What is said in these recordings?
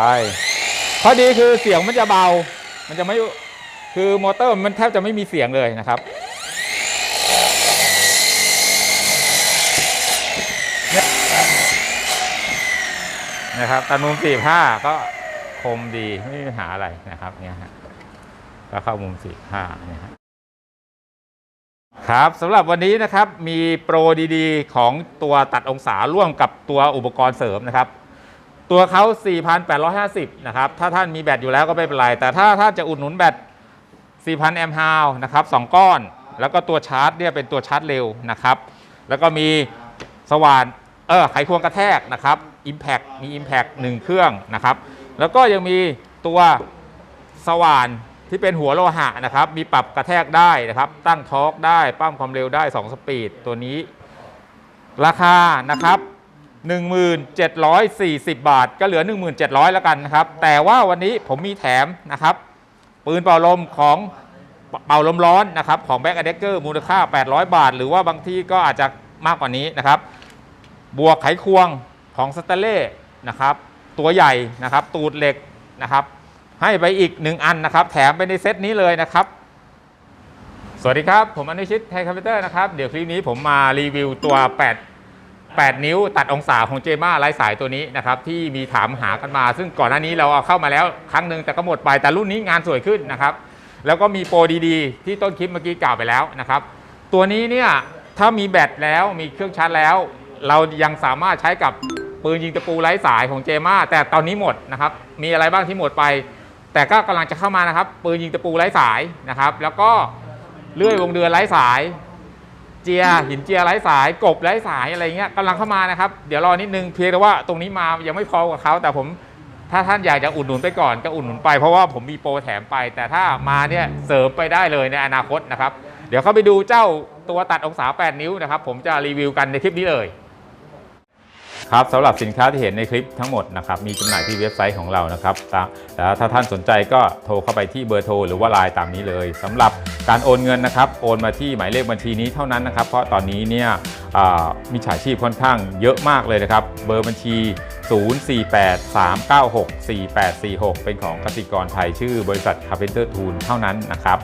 ไปข้อดีคือเสียงมันจะเบา มันจะไม่คือมอเตอร์มันแทบจะไม่มีเสียงเลยนะครับนะครับตัดมุมสี่ห้าก็คมดีไม่มีปัญหาอะไรนะครับเนี่ยฮะก็เข้ามุมสี่ห้าเนี่ยฮะครับสำหรับวันนี้นะครับมีโปรดีๆ ของตัวตัดองศาร่วมกับตัวอุปกรณ์เสริมนะครับ ตัวเขา 4,850 นะครับ ถ้าท่านมีแบตอยู่แล้วก็ไม่เป็นไร แต่ถ้าท่านจะอุดหนุนแบต 4,000 แอมป์ฮาวนะครับสองก้อน แล้วก็ตัวชาร์จเนี่ยเป็นตัวชาร์จเร็วนะครับ แล้วก็มีสว่านเออไขควงกระแทกนะครับ Impact มี Impact 1 เครื่องนะครับ แล้วก็ยังมีตัวสว่านที่เป็นหัวโลหะนะครับ มีปรับกระแทกได้นะครับ ตั้งทอร์กได้ปั้มความเร็วได้ 2 สปีดตัวนี้ ราคานะครับ 1740 บาท ก็เหลือ 1700แล้วกันนะครับ แต่ว่าวันนี้ผมมีแถมนะครับ ปืนเป่าลมของเป่าลมร้อนนะครับ ของแบ็กอเดกเกอร์มูลค่า 800 บาท หรือว่าบางที่ก็อาจจะมากกว่านี้นะครับ บวกไขควงของสเตเล่นะครับ ตัวใหญ่นะครับ ตูดเหล็กนะครับ ให้ไปอีก 1 อันนะครับ แถมไปในเซตนี้เลยนะครับสวัสดีครับ ผมอนุชิตไทยคอมพิวเตอร์นะครับ เดี๋ยวคลิปนี้ผมมารีวิวตัว 8 8 นิ้วตัดองศาของเจม่าไร้สายตัวนี้นะครับที่มีถามหากันมา ซึ่งก่อนหน้านี้เราเอาเข้ามาแล้วครั้งหนึ่งแต่ก็หมดไปแต่รุ่นนี้งานสวยขึ้นนะครับ แล้วก็มีโปรดีๆ ที่ต้นคลิปเมื่อกี้กล่าวไปแล้วนะครับ ตัวนี้เนี่ยถ้ามีแบตแล้วมีเครื่องชาร์จแล้ว เรายังสามารถใช้กับปืนยิงตะปูไร้สายของเจม่าแต่ตอนนี้หมดนะครับมีอะไรบ้างที่หมดไป แต่ก็กำลังจะเข้ามานะครับปืนยิงตะปูไร้สายนะครับ แล้วก็เลื่อยวงเดือนไร้สาย เจียหินเจียไร้สายกบไร้สายอะไรเงี้ยกำลังเข้ามานะครับ เดี๋ยวรอนิดนึงเพียงแต่ว่าตรงนี้มายังไม่พอกับเขาแต่ผมถ้าท่านอยากจะอุดหนุนไปก่อนก็อุดหนุนไปเพราะว่าผมมีโปรแถมไป แต่ถ้ามาเนี่ยเสริมไปได้เลยในอนาคตนะครับ เดี๋ยวเข้าไปดูเจ้าตัวตัดองศา 8 นิ้วนะครับ ผมจะรีวิวกันในคลิปนี้เลย ครับสำหรับสินค้าที่เห็นในคลิปทั้งหมดนะครับมีจำหน่ายที่เว็บไซต์ของเรานะครับแล้วถ้าท่านสนใจก็โทรเข้าไปที่เบอร์โทรหรือว่าไลน์ตามนี้เลยสำหรับการโอนเงินนะครับโอนมาที่หมายเลขบัญชีนี้เท่านั้นนะครับ เพราะตอนนี้เนี่ยมีฉาชีพค่อนข้างเยอะมากเลยนะครับ เบอร์บัญชี 0483964846 เป็นของกสิกรไทยชื่อบริษัท Carpenter Tool เท่านั้นนะครับ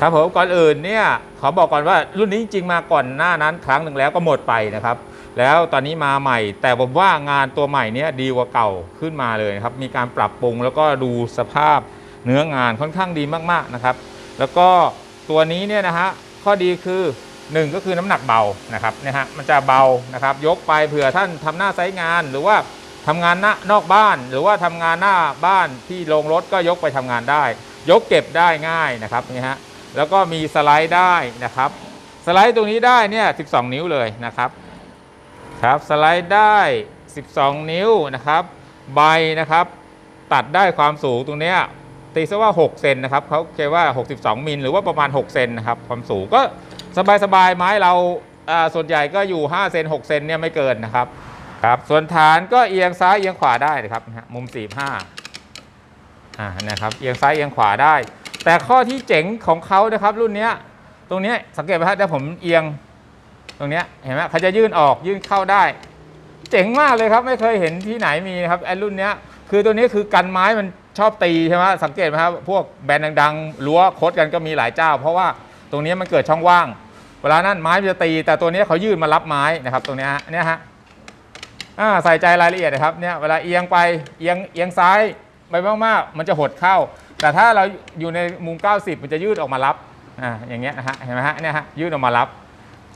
ครับผมก่อนอื่นเนี่ยขอบอกก่อนว่ารุ่นนี้จริงมาก่อนหน้านั้นครั้งหนึ่งแล้วก็หมดไปนะครับ แล้วตอนนี้มาใหม่ แต่ผมว่างานตัวใหม่เนี้ยดีกว่าเก่าขึ้นมาเลยครับ มีการปรับปรุงแล้วก็ดูสภาพเนื้องานค่อนข้างดีมากๆนะครับ แล้วก็ตัวนี้เนี่ยนะฮะข้อดีคือหนึ่งก็คือน้ำหนักเบานะครับนี่ยฮะมันจะเบานะครับ ยกไปเผื่อท่านทำหน้าไซต์งาน หรือว่าทำงานหน้านอกบ้าน หรือว่าทำงานหน้าบ้านที่โรงรถก็ยกไปทำงานได้ ยกเก็บได้ง่ายนะครับนี่ฮะแล้วก็มีสไลด์ได้นะครับ สไลด์ตรงนี้ได้เนี่ย 12 นิ้วเลยนะครับ ครับสไลด์ได้ 12 นิ้วนะครับใบนะครับ ตัดได้ความสูงตรงเนี้ยตีซะว่า 6 เซนนะครับเขาเคว่า 62 มิลหรือว่าประมาณ 6 เซนนะครับความสูงก็สบายๆไม้เราส่วนใหญ่ก็อยู่ 5 เซน6 เซนเนี่ยไม่เกินนะครับครับส่วนฐานก็เอียงซ้ายเอียงขวาได้นะครับมุม 45อ่านะครับเอียงซ้ายเอียงขวาได้ แต่ข้อที่เจ๋งของเขานะครับรุ่นนี้ตรงนี้สังเกตไหมครับถ้าผมเอียง ตรงเนี้ยเห็นไหมเขาจะยื่นออกยื่นเข้าได้ เจ๋งมากเลยครับไม่เคยเห็นที่ไหนมีนะครับไอ้รุ่นเนี้ยคือตัวนี้คือกันไม้มันชอบตีใช่ไหมสังเกตไหมครับพวกแบรนด์ดังๆรั้วโคดกันก็มีหลายเจ้า เพราะว่าตรงนี้มันเกิดช่องว่าง เวลานั้นไม้จะตี แต่ตัวนี้เขายื่นมารับไม้นะครับ ตรงนี้ฮะเนี่ยฮะอ่าใส่ใจรายละเอียดนะครับเนี่ยเวลาเอียงไปเอียงเอียงซ้ายไปมากๆมันจะหดเข้า แต่ถ้าเราอยู่ในมุม 90 มันจะยืดออกมารับอ่าอย่างเงี้ยนะฮะเห็นไหมฮะเนี่ยฮะยืดออกมารับ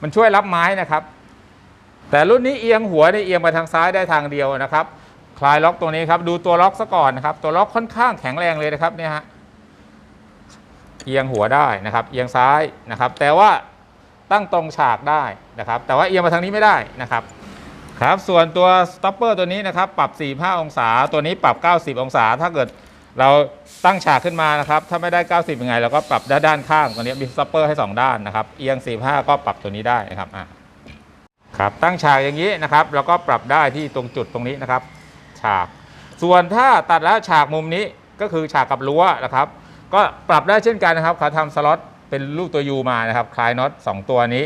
มันช่วยรับไม้นะครับ แต่รุ่นนี้เอียงหัวเนี่ยเอียงไปทางซ้ายได้ทางเดียวนะครับ คลายล็อกตัวนี้ครับ ดูตัวล็อกซะก่อนนะครับ ตัวล็อกค่อนข้างแข็งแรงเลยนะครับเนี่ยฮะเอียงหัวได้นะครับ เอียงซ้ายนะครับ แต่ว่าตั้งตรงฉากได้นะครับ แต่ว่าเอียงมาทางนี้ไม่ได้นะครับครับ ส่วนตัวสต็อปเปอร์ตัวนี้นะครับ ปรับ 45 องศา ตัวนี้ปรับ 90 องศา ถ้าเกิด เราตั้งฉากขึ้นมานะครับ ถ้าไม่ได้ 90ยังไงเราก็ปรับด้านด้านข้างตัวนี้มีสต็อปเปอร์ให้ 2 ด้านนะครับ เอียง 45 ก็ปรับตัวนี้ได้นะครับอะครับตั้งฉากอย่างนี้นะครับเราก็ปรับได้ที่ตรงจุดตรงนี้นะครับ ฉาก ส่วนถ้าตัดแล้วฉากมุมนี้ก็คือฉากกับรั้วนะครับ ก็ปรับได้เช่นกันนะครับเขาทำสล็อตเป็นรูปตัวยูมานะครับ คลายน็อต2ตัวนี้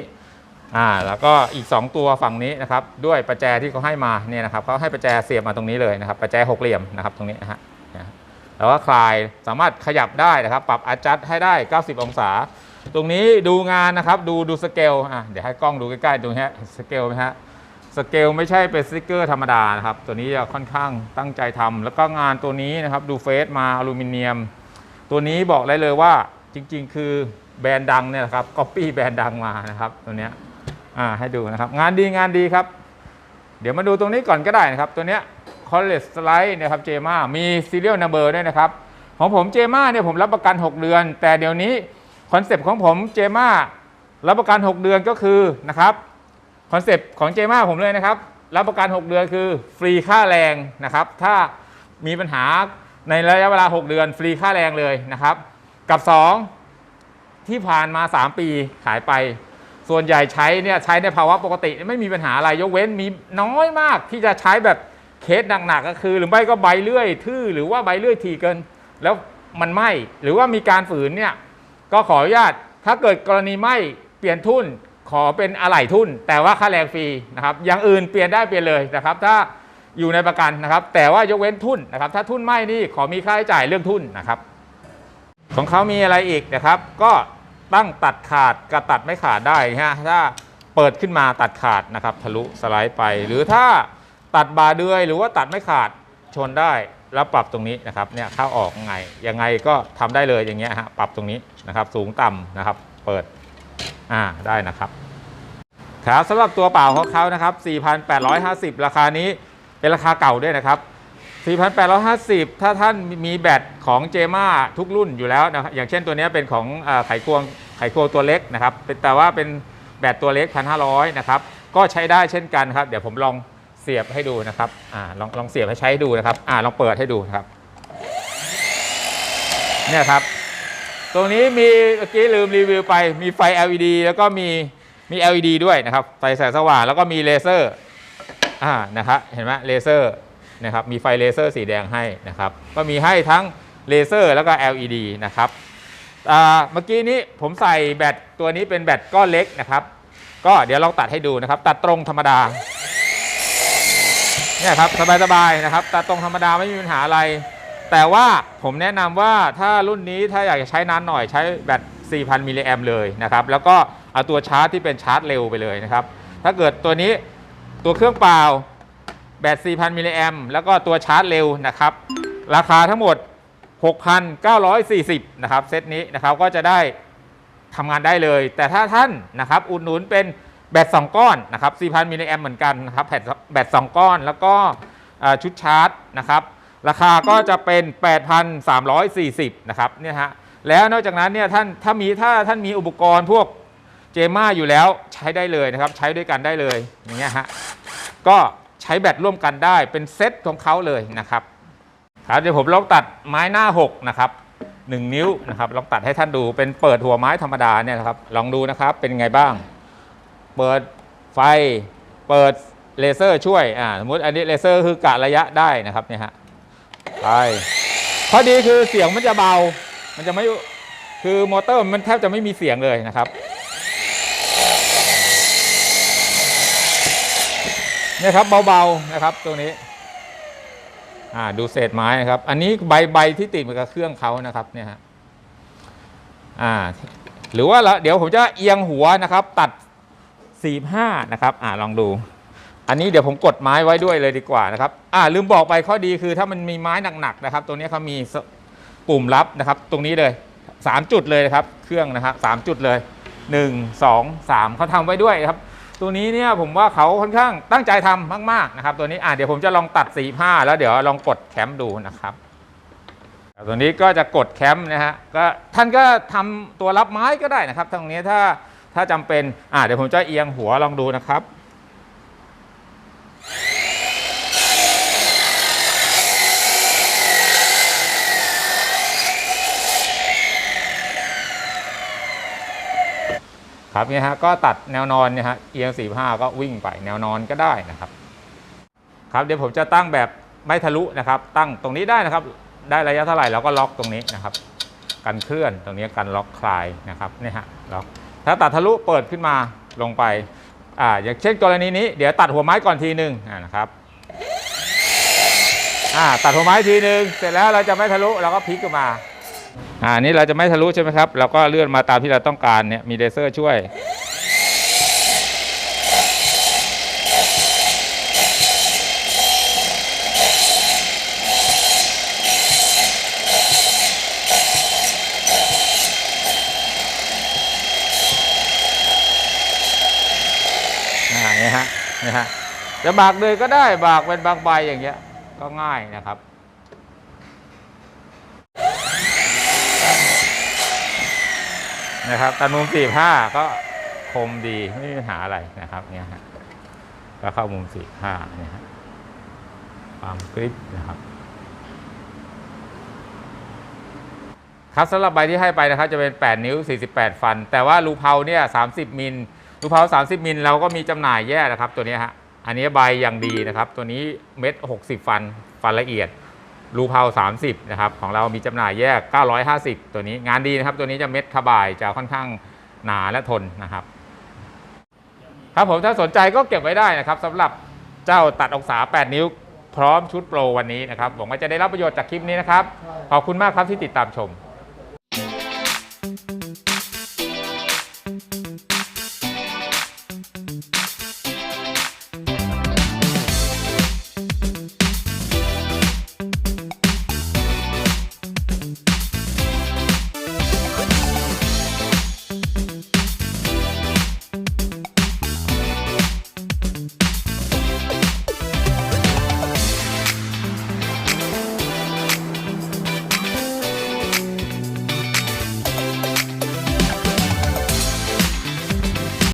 อ่าแล้วก็อีก 2 ตัวฝั่งนี้นะครับ ด้วยประแจที่เขาให้มาเนี่ยนะครับเขาให้ประแจเสียบมาตรงนี้เลยนะครับ ประแจหกเหลี่ยมนะครับตรงนี้นะฮะ แล้วก็คลายสามารถขยับได้นะครับ ปรับอัดจัดให้ได้ 90 องศา ตรงนี้ดูงานนะครับดูดูสเกลอะเดี๋ยวให้กล้องดูใกล้ๆดูฮะสเกลไหมฮะสเกลไม่ใช่เป็นสติกเกอร์ธรรมดานะครับ ตัวนี้จะค่อนข้างตั้งใจทำแล้วก็งานตัวนี้นะครับดูเฟสมาอลูมิเนียม ตัวนี้บอกได้เลยว่าจริงๆ คือแบรนด์ดังเนี่ยนะครับก๊อปปี้แบรนด์ดังมานะครับตัวเนี้ยอ่าให้ดูนะครับ งานดีงานดีครับ เดี๋ยวมาดูตรงนี้ก่อนก็ได้นะครับ ตัวเนี้ย คอลเลสไลด์นะครับเจมามีซีเรียลนัมเบอร์ด้วยนะครับของผมเจมาเนี่ยผมรับประกัน 6 เดือน แต่เดี๋ยวนี้คอนเซปต์ของผมเจมารับประกัน 6 เดือนก็คือนะครับคอนเซปต์ของเจมาผมเลยนะครับ รับประกัน 6 เดือนคือฟรีค่าแรงนะครับ ถ้ามีปัญหาในระยะเวลา 6 เดือน ฟรีค่าแรงเลยนะครับ กับ 2 ที่ผ่านมา 3 ปีขายไป ส่วนใหญ่ใช้เนี่ยใช้ในภาวะปกติไม่มีปัญหาอะไรยกเว้นมีน้อยมากที่จะใช้แบบ เคสหนักๆก็คือ หรือไม่ก็ใบเลื่อยทื่อหรือว่าใบเลื่อยทีเกิน แล้วมันไหมหรือว่ามีการฝืนเนี่ยก็ขออนุญาตถ้าเกิดกรณีไหมเปลี่ยนทุ่นขอเป็นอะไหล่ทุ่นแต่ว่าค่าแรงฟรีนะครับอย่างอื่นเปลี่ยนได้เปลี่ยนเลยนะครับ ถ้าอยู่ในประกันนะครับ แต่ว่ายกเว้นทุ่นนะครับ ถ้าทุ่นไหมนี่ขอมีค่าใช้จ่ายเรื่องทุ่นนะครับ ของเขามีอะไรอีกนะครับ ก็ตั้งตัดขาดกับตัดไม่ขาดได้ฮะถ้าเปิดขึ้นมาตัดขาดนะครับ ทะลุสไลด์ไป หรือถ้า ตัดบาเดือยหรือว่าตัดไม่ขาดชนได้แล้วปรับตรงนี้นะครับเนี่ยเข้าออกยังไงยังไงก็ทำได้เลยอย่างเงี้ยฮะปรับตรงนี้นะครับ สูงต่ำนะครับ เปิดอ่าได้นะครับครับสำหรับตัวเปล่าของเขานะครับ 4,850 ราคานี้เป็นราคาเก่าด้วยนะครับ 4,850 ถ้าท่านมีแบตของเจมาทุกรุ่นอยู่แล้วนะครับอย่างเช่นตัวนี้เป็นของไขควงไขควงตัวเล็กนะครับแต่ว่าเป็นแบตตัวเล็ก 1,500 นะครับ ก็ใช้ได้เช่นกันครับ เดี๋ยวผมลอง เสียบให้ดูนะครับอ่าลองลองเสียบให้ใช้ดูนะครับอ่าลองเปิดให้ดูนะครับเนี่ยครับ ตรงนี้มีเมื่อกี้ลืมรีวิวไป มีไฟ LED แล้วก็มีมี LED ด้วยนะครับไฟแสงสว่างแล้วก็มีเลเซอร์อ่านะครับเห็นไหมเลเซอร์นะครับมีไฟเลเซอร์สีแดงให้นะครับ ก็มีให้ทั้งเลเซอร์แล้วก็ LED นะครับอ่าเมื่อกี้นี้ผมใส่แบตตัวนี้เป็นแบตก้อนเล็กนะครับ ก็เดี๋ยวลองตัดให้ดูนะครับ ตัดตรงธรรมดา เนี่ยครับสบายๆนะครับตัดตรงธรรมดาไม่มีปัญหาอะไร แต่ว่าผมแนะนำว่าถ้ารุ่นนี้ถ้าอยากจะใช้นานหน่อยใช้แบต 4,000 มิลลิแอมเลยนะครับ แล้วก็เอาตัวชาร์จที่เป็นชาร์จเร็วไปเลยนะครับ ถ้าเกิดตัวนี้ตัวเครื่องเปล่าแบต 4,000 มิลลิแอมแล้วก็ตัวชาร์จเร็วนะครับ ราคาทั้งหมด 6,940 นะครับ เซตนี้นะครับก็จะได้ทำงานได้เลย แต่ถ้าท่านนะครับอุดหนุนเป็น แบต2ก้อนนะครับ4,000มิลลิแอมเหมือนกันนะครับแบตแบต2ก้อนแล้วก็ชุดชาร์จนะครับราคาก็จะเป็น 8,340นะครับเนี่ยฮะแล้วนอกจากนั้นเนี่ยท่านถ้ามีถ้าท่านมีอุปกรณ์พวกเจม่าอยู่แล้วใช้ได้เลยนะครับ ใช้ด้วยกันได้เลยอย่างเงี้ยฮะก็ใช้แบตร่วมกันได้เป็นเซตของเขาเลยนะครับครับเดี๋ยวผมลองตัดไม้หน้า 6 นะครับ 1 นิ้วนะครับลองตัดให้ท่านดูเป็นเปิดหัวไม้ธรรมดาเนี่ยนะครับลองดูนะครับเป็นไงบ้าง เปิดไฟ เปิดเลเซอร์ช่วยอ่าสมมติอันนี้เลเซอร์คือกะระยะได้นะครับเนี่ยฮะไปข้อดีคือเสียงมันจะเบา มันจะไม่คือมอเตอร์มันแทบจะไม่มีเสียงเลยนะครับเนี่ยครับเบาๆนะครับตรงนี้อ่าดูเศษไม้นะครับ อันนี้ใบใบที่ติดมากับเครื่องเขานะครับเนี่ยฮะอ่าหรือว่าเดี๋ยวผมจะเอียงหัวนะครับ ตัด 45นะครับอ่าลองดู อันนี้เดี๋ยวผมกดไม้ไว้ด้วยเลยดีกว่านะครับอ่าลืมบอกไปข้อดีคือถ้ามันมีไม้หนักๆนะครับ ตรงนี้เขามีปุ่มลับนะครับ ตรงนี้เลย 3 จุดเลยนะครับ เครื่องนะครับสามจุดเลย 1 2 3เขาทำไว้ด้วยครับตัวนี้เนี่ยผมว่าเขาค่อนข้างตั้งใจทำมากๆนะครับ ตัวนี้อะเดี๋ยวผมจะลองตัดสีผ้าแล้วเดี๋ยวลองกดแคมป์ดูนะครับตัวนี้ก็จะกดแคมป์นะฮะก็ท่านก็ทำตัวรับไม้ก็ได้นะครับตรงนี้ถ้า ถ้าจำเป็นอะเดี๋ยวผมจะเอียงหัวลองดูนะครับ ครับเนี่ยฮะก็ตัดแนวนอนเนี่ยฮะเอียงสี่ห้าก็วิ่งไปแนวนอนก็ได้นะครับ ครับเดี๋ยวผมจะตั้งแบบไม่ทะลุนะครับ ตั้งตรงนี้ได้นะครับ ได้ระยะเท่าไหร่เราก็ล็อกตรงนี้นะครับ กันเคลื่อนตรงนี้กันล็อกคลายนะครับเนี่ยฮะล็อก ถ้าตัดทะลุเปิดขึ้นมาลงไปอ่าอย่างเช่นกรณีนี้เดี๋ยวตัดหัวไม้ก่อนทีหนึ่งนะครับอ่าตัดหัวไม้ทีหนึ่งเสร็จแล้วเราจะไม่ทะลุเราก็พลิกขึ้นมาอ่านี้เราจะไม่ทะลุใช่ไหมครับเราก็เลื่อนมาตามที่เราต้องการเนี่ยมีเลเซอร์ช่วย นี่ยฮะนี่ยฮะจะบากเลยก็ได้บากเป็นบางใบอย่างเงี้ย ก็ง่ายนะครับ นะครับตันมุมสี่ห้าก็คมดีไม่มีปัญหาอะไรนะครับเนี่ยฮะก็เข้ามุมสี่ห้าเนี่ยฮะความกริปนะครับครับสำหรับใบที่ให้ไปนะครับจะเป็น 8 นิ้ว 48 ฟัน แต่ว่ารูเพาเนี่ย 30 มิล รูเพา30 มิลเราก็มีจำหน่ายแยกนะครับ ตัวนี้ฮะอันนี้ใบอย่างดีนะครับ ตัวนี้เม็ด60 ฟันฟันละเอียดรูเพา30 นะครับ ของเรามีจำหน่ายแยก 950 ตัวนี้งานดีนะครับ ตัวนี้จะเม็ดขบายจะค่อนข้างหนาและทนนะครับ ครับผมถ้าสนใจก็เก็บไว้ได้นะครับสำหรับเจ้าตัดองศา 8 นิ้ว พร้อมชุดโปรวันนี้นะครับหวังว่าจะได้รับประโยชน์จากคลิปนี้นะครับ ขอบคุณมากครับที่ติดตามชม